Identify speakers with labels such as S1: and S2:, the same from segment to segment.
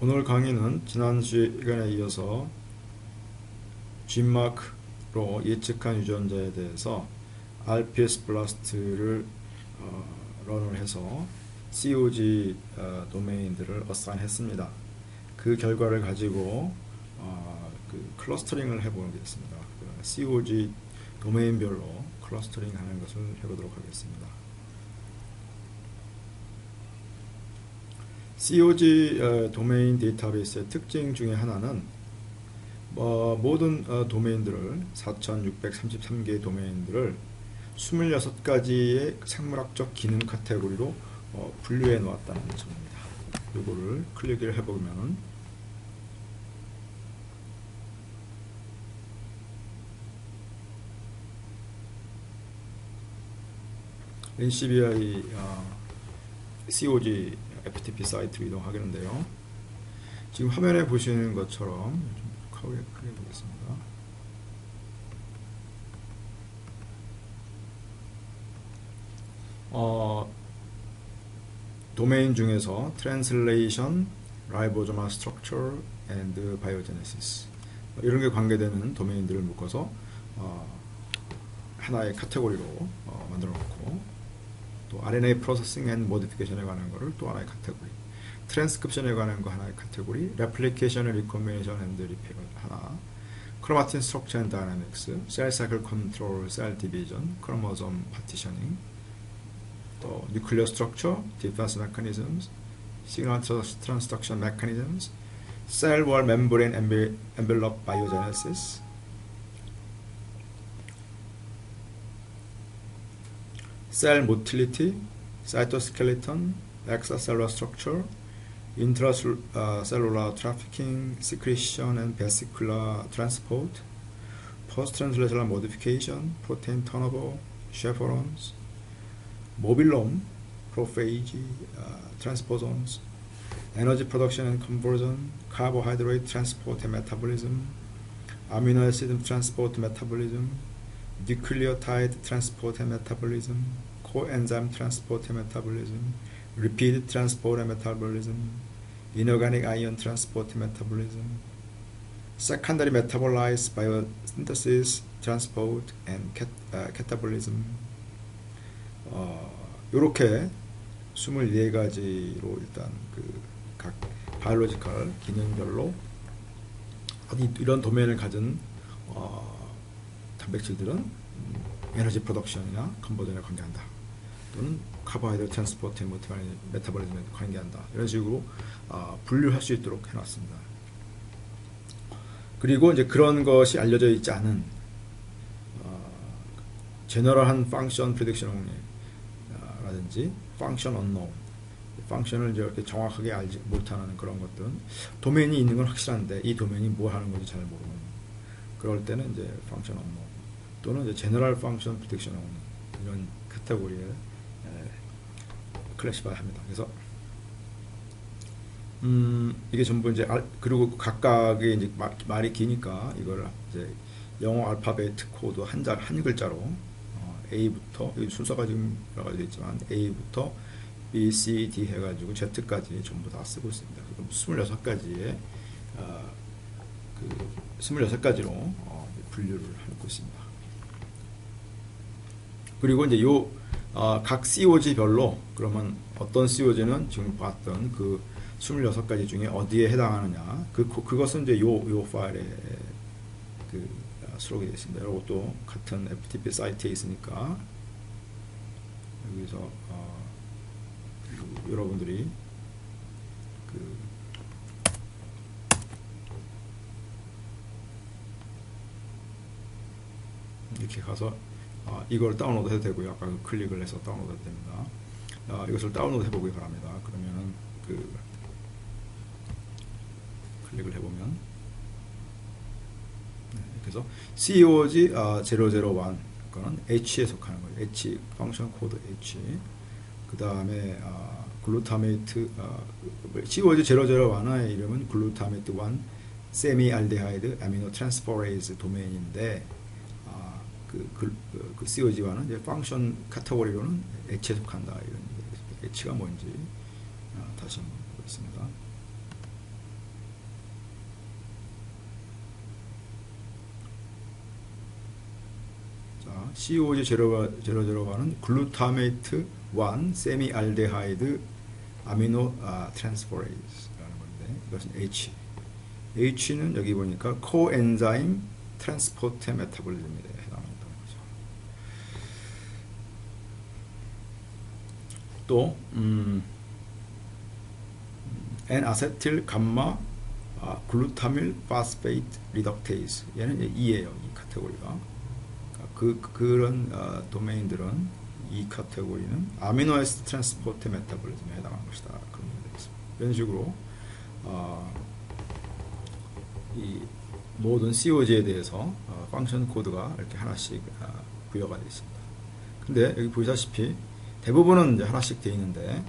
S1: 오늘 강의는 지난 시간에 이어서 G마크로 예측한 유전자에 대해서 RPS 블라스트를 어, 런을 해서 COG 어, 도메인들을 어사인했습니다. 그 결과를 가지고 어, 그 클러스터링을 해보겠습니다. 그 COG 도메인별로 클러스터링 하는 것을 해보도록 하겠습니다. COG 어, 도메인 데이터베이스의 특징 중에 하나는 어, 모든 어, 도메인들을 4633개의 도메인들을 26가지의 생물학적 기능 카테고리로 어, 분류해 놓았다는 점입니다. 이거를 클릭을 해보면 NCBI 어, COG FTP 사이트로 이동하겠는데요. 지금 화면에 보시는 것처럼 좀 크게 크게 보겠습니다. 어, 도메인 중에서 Translation, Ribosomal Structure and Biogenesis 이런 게 관계되는 도메인들을 묶어서 어, 하나의 카테고리로 어, 만들어 놓고 또 RNA 프로세싱 앤 모디피케이션에 관한 거를 또 하나의 카테고리 트랜스크립션에 관한 거 하나의 카테고리 레플리케이션 리콤비네이션 앤드 리페어 하나 크로마틴 스트럭처 앤 다이나믹스 셀 사이클 컨트롤 셀 디비전 크로모솜 파티셔닝 또 nuclear structure, defense mechanisms, signal transduction mechanisms, cell wall membrane envelope biogenesis, cell motility, cytoskeleton, extracellular structure, intracellular trafficking, secretion and vesicular transport, post-translational modification, protein turnover, chaperones, mobilome, prophage, uh, transposons, energy production and conversion, carbohydrate transport and metabolism, amino acid transport metabolism, nucleotide transport and metabolism, coenzyme transport metabolism, lipid transport metabolism, inorganic ion transport metabolism, secondary metabolized biosynthesis, transport, and cat, uh, catabolism. 어, 요렇게 24가지로 일단 그 각 바이올로지컬 기능별로 이런 도메인을 가진 어, 단백질들은 에너지 프로덕션이나 컨버전에 관계한다. 또는 카보하이드레이트 트랜스포트 메타볼리즘에 관계한다. 이런 식으로 어, 분류할 수 있도록 해놨습니다. 그리고 이제 그런 것이 알려져 있지 않은 어, 제너럴한 펑션 프리딕션 라든지 펑션 언노 펑션을 이렇게 정확하게 알지 못하는 그런 것들은 도메인이 있는 건 확실한데 이 도메인이 뭐 하는 건지 잘 모르는 그럴 때는 이제 펑션 언노 또는 이제 제너럴 펑션 프리딕션 이런 카테고리에 클래시파이 합니다. 그래서 음 이게 전부 이제 알, 그리고 각각의 이제 마, 말이 기니까 이걸 이제 영어 알파벳 코드 한자 한 글자로 어, A부터 순서가 지금 여러 가지 있지만 A부터 B, C, D 해가지고 Z까지 전부 다 쓰고 있습니다. 그럼 26가지의 어, 그 26가지로 어, 분류를 하고 있습니다. 그리고 이제 요 어, 각 COG별로 그러면 어떤 COG는 지금 봤던 그 26가지 중에 어디에 해당하느냐 그 그것은 이제 요 요 파일에 그 수록이 되어 있습니다. 이것도 같은 FTP 사이트에 있으니까 여기서 어, 그 여러분들이 그 이렇게 가서 어, 이걸 다운로드 해도 되고요. 아까 그 클릭을 해서 다운로드 해도 됩니다. 어, 이것을 다운로드 해보기 바랍니다. 그러면은 그 클릭을 해보면 네, 그래서 COG 어, 001 그거는 H에 속하는 거예요. H 펑션 코드 H 그 다음에 어, 글루타메이트 어, COG 001의 이름은 글루타메이트 1 세미 알데하이드 아미노 트랜스퍼레이즈 도메인인데 그, 그, 그 COG와는 이제 펑션 카테고리로는 액체 속한다 이런 얘기가 액체가 뭔지 어, 다시 한번 보겠습니다. 자, COG 제로가 제로 제로가는 글루타메이트 1 세미알데하이드 아미노 아, 트랜스포레이즈라는 건데 이것은 H. H는 여기 보니까 코엔자임 트랜스포트 메타볼리즘이래 또 음, N-아세틸 감마 아, 글루타밀 파스페이트 리덕테이스 얘는 이제 E예요. 이 카테고리가 그 그런 어, 도메인들은 이 카테고리는 아미노 애시드 트랜스포트 메타볼리즘에 해당하는 것이다. 그런 얘기가 있습니다. 이런 식으로 어, 이 모든 COG에 대해서 어, 펑션 코드가 이렇게 하나씩 어, 부여가 되어 있습니다. 근데 여기 보시다시피 대부분은 이제 하나씩 되어 있는데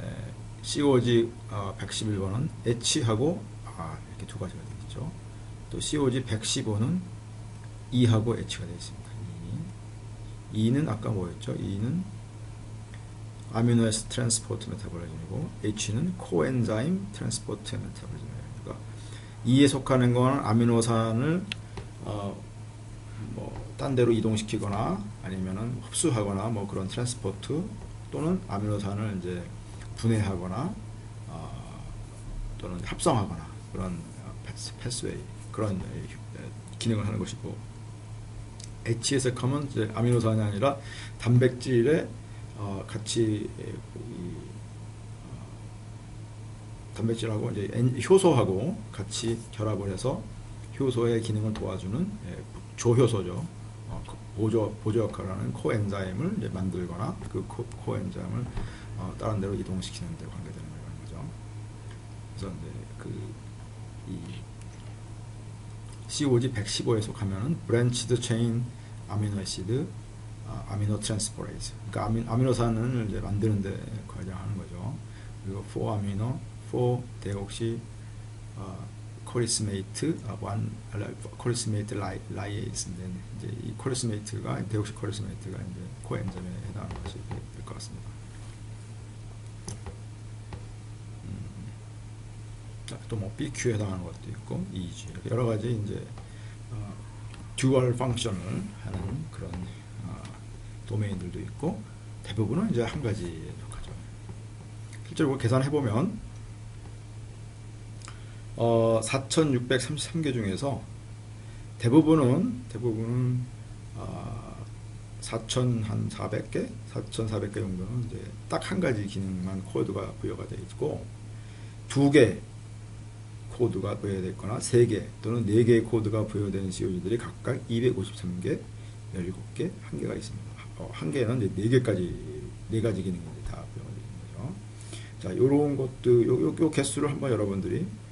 S1: 에, COG 어, 111번은 H하고 아, 이렇게 두 가지가 되어 있죠. 또 COG 115는 E하고 H가 되어 있습니다. E. E는 아까 뭐였죠? E는 아미노에스 트랜스포트 메타볼리즘이고 H는 코엔자임 트랜스포트 메타볼리즘이에요. 그러니까 E에 속하는 건 아미노산을 어, 뭐 딴 데로 이동시키거나 아니면은 흡수하거나 뭐 그런 트랜스포트 또는 아미노산을 이제 분해하거나 어, 또는 합성하거나 그런 패스, 패스웨이 그런 기능을 하는 것이고 H에서 이제 아미노산이 아니라 단백질에 어, 같이 이, 어, 단백질하고 이제 엔, 효소하고 같이 결합을 해서 효소의 기능을 도와주는 예, 조효소죠. 어, 보조 보조 역할을 하는 코엔자임을 만들거나 그 코, 코엔자임을 어, 다른 데로 이동시키는 데 관계되는 거죠. 그래서 이제 그이 COG 115에 속하면은 브랜치드 체인 아미노 애시드 아, 미노 트랜스포레이즈. 그러니까 아미, 아미노산을 이제 만드는 데 관여하는 거죠. 그리고 4 아미노, 4데옥시 어, 코리스메이트 아, 원 코리스메이트 라이, 라이에이스인데 이제 이 코리스메이트가 데옥시 코리스메이트가 이제 코엔즘에 해당하는 것이 될 것 같습니다. 또뭐 BQ에 해당하는 것도 있고 EG 여러 가지 이제 어, 듀얼 펑션을 하는 그런 어, 도메인들도 있고 대부분은 이제 한 가지에 속하죠. 실제로 계산해 보면 어, 4,633개 중에서 대부분은 대부분은 어, 4,400개, 4,400개 정도는 이제 딱 한 가지 기능만 코드가 부여가 되어 있고 두 개 코드가 부여되어 있거나 3개 또는 4개의 코드가 부여된 COG들이 각각 253개, 17개, 1개가 있습니다. 어, 1개는 4개까지, 4가지 기능이 다 부여가 되어 있는 거죠. 자, 요런 것도, 요, 요, 요 개수를 한번 여러분들이 어,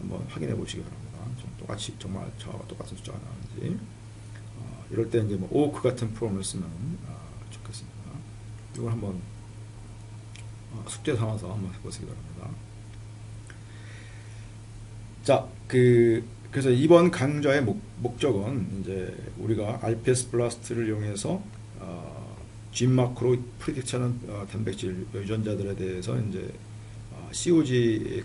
S1: 한번 확인해 보시기 바랍니다. 똑같이, 정말 저와 똑같은 숫자가 나오는지. 어, 이럴 때 이제 뭐 오크 같은 프로그램을 쓰면 어, 좋겠습니다. 이걸 한번 어, 숙제 삼아서 한번 해보시기 바랍니다. 자, 그 그래서 이번 강좌의 목, 목적은 이제 우리가 RPS 블라스트를 이용해서 어, 진 마크로 프리딕트하는 어, 단백질 유전자들에 대해서 이제 어, COG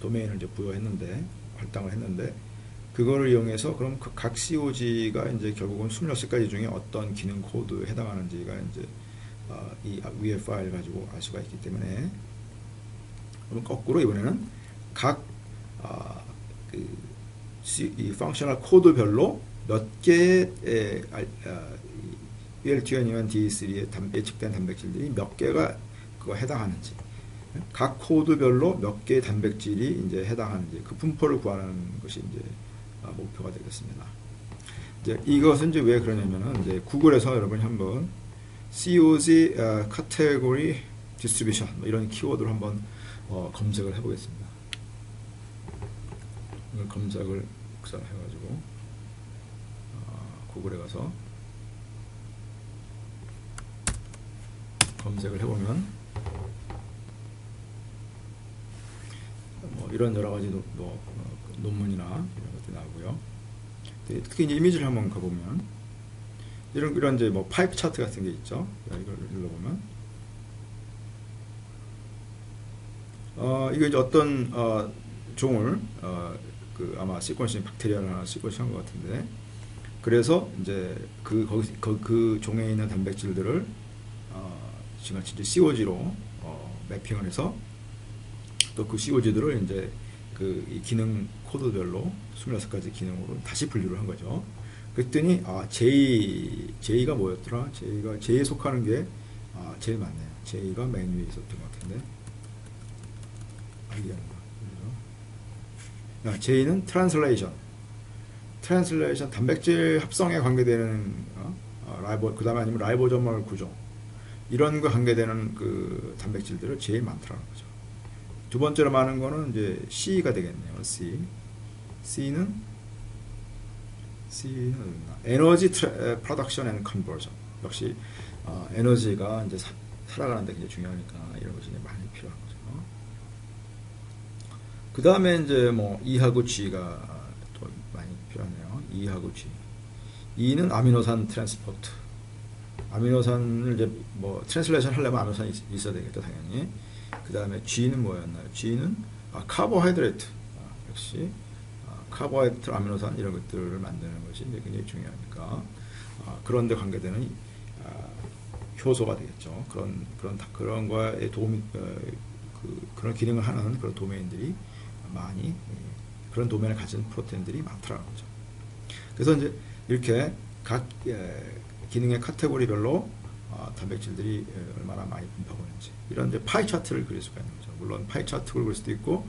S1: 도메인을 이제 부여했는데 할당을 했는데 그거를 이용해서 그럼 그 각 COG가 이제 결국은 26가지 중에 어떤 기능 코드에 해당하는지가 이제 어, 이 위에 파일 가지고 알 수가 있기 때문에. 그럼 거꾸로 이번에는 각 아, 그, 이 펑셔널 코드별로 몇 개의 아, BLT1이나 D3의 단, 예측된 단백질들이 몇 개가 그거 해당하는지 각 코드별로 몇 개의 단백질이 이제 해당하는지 그 분포를 구하는 것이 이제 아, 목표가 되겠습니다. 이제 이것은 이제 왜 그러냐면은 이제 구글에서 여러분이 한번 COG 어, 카테고리 디스트리뷰션 뭐 이런 키워드를 한번 어, 검색을 해보겠습니다. 검색을 해가지고 어, 구글에 가서 검색을 해보면 뭐 이런 여러 가지 노, 노, 어, 논문이나 이런 것들이 나오고요. 특히 이제 이미지를 한번 가보면 이런 이런 이제 뭐 파이프 차트 같은 게 있죠. 이걸 눌러보면 어, 이거 이제 어떤 어, 종을 어, 그 아마 시퀀싱 박테리아나 시퀀싱 한 것 같은데 그래서 이제 그 거기 그, 그 종에 있는 단백질들을 어, 지금같이 이제 COG로 어, 매핑을 해서 또 그 COG들을 이제 그이 기능 코드별로 26가지 기능으로 다시 분류를 한 거죠. 그랬더니 아 J J가 뭐였더라? J가 J에 속하는 게 아, 제일 많네요. J가 맨 위에 있었던 것 같은데. 아, 이게 아닌가. J는 트랜슬레이션. 트랜슬레이션 단백질 합성에 관계되는 어? 어, 라이보 그다음에 아니면 라이보조멀 구조 이런 거 관계되는 그 단백질들을 제일 많더라는 거죠. 두 번째로 많은 거는 이제 C가 되겠네요. C. C는 C는? 에너지 프로덕션 앤 컨버전. 역시 어, 에너지가 이제 사, 살아가는 데 굉장히 중요하니까 이런 것이 많이 필요한 거죠. 그 다음에 이제 뭐 E하고 G가 또 많이 필요하네요. E하고 G. E는 아미노산 트랜스포트. 아미노산을 이제 뭐 트랜슬레이션 하려면 아미노산이 있- 있어야 되겠다 당연히. 그 다음에 G는 뭐였나요? G는 아, 카보하이드레이트. 아, 역시 아, 카보하이드레이트, 아미노산 이런 것들을 만드는 것이 굉장히 중요하니까 아, 그런데 관계되는 이, 아, 효소가 되겠죠. 그런 그런 다- 그런 거에 도움이 어, 그, 그런 기능을 하는 그런 도메인들이 많이 예, 그런 도메인을 가진 프로테인들이 많더라는 거죠. 그래서 이제 이렇게 각 예, 기능의 카테고리별로 어, 단백질들이 예, 얼마나 많이 분포하고 있는지 이런 이제 파이 차트를 그릴 수가 있는 거죠. 물론 파이 차트를 그릴 수도 있고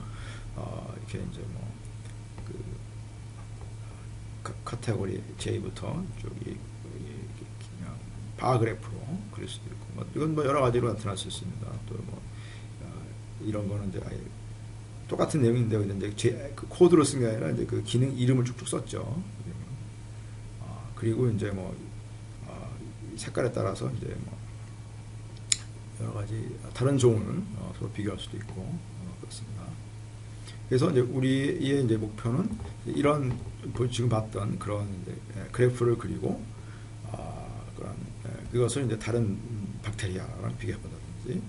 S1: 어, 이렇게 이제 뭐 그 카테고리 J부터 저기 그냥 바 그래프로 그릴 수도 있고 뭐 이건 뭐 여러 가지로 나타날 수 있습니다. 또뭐 이런 거는 이제 아예 똑같은 내용인데 이제 제, 그 코드로 쓴 게 아니라 이제 그 기능 이름을 쭉쭉 썼죠. 아, 그리고 이제 뭐 색깔에 따라서 이제 뭐 여러 가지 다른 종을 어, 서로 비교할 수도 있고 어, 그렇습니다. 그래서 이제 우리의 이제 목표는 이런 보- 지금 봤던 그런 예, 그래프를 그리고 아, 그런 예, 그것을 이제 다른 음, 박테리아랑 비교해 본다든지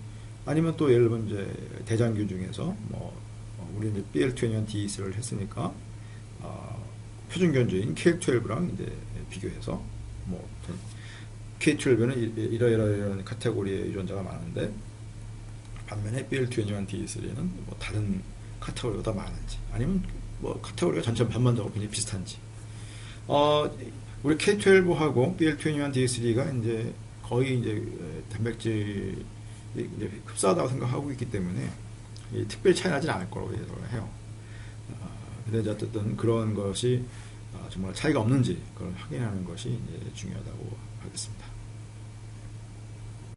S1: 아니면 또 예를 들면 이제 대장균 중에서 뭐 어, 우리 이제 BL21D3를 했으니까 어, 표준 견주인 K12랑 이제 비교해서 뭐 K12는 이러이러이런 카테고리의 유전자가 많은데 반면에 BL21D3는 뭐 다른 카테고리보다 많은지 아니면 뭐 카테고리가 전체 반반적으로 굉장히 비슷한지 어, 우리 K12하고 BL21D3가 이제 거의 이제 단백질 이제 흡사하다고 생각하고 있기 때문에 이 특별히 차이 나진 않을 거라고 예상을 해요. 어, 근데 어쨌든 그런 것이 어, 정말 차이가 없는지 그걸 확인하는 것이 중요하다고 하겠습니다.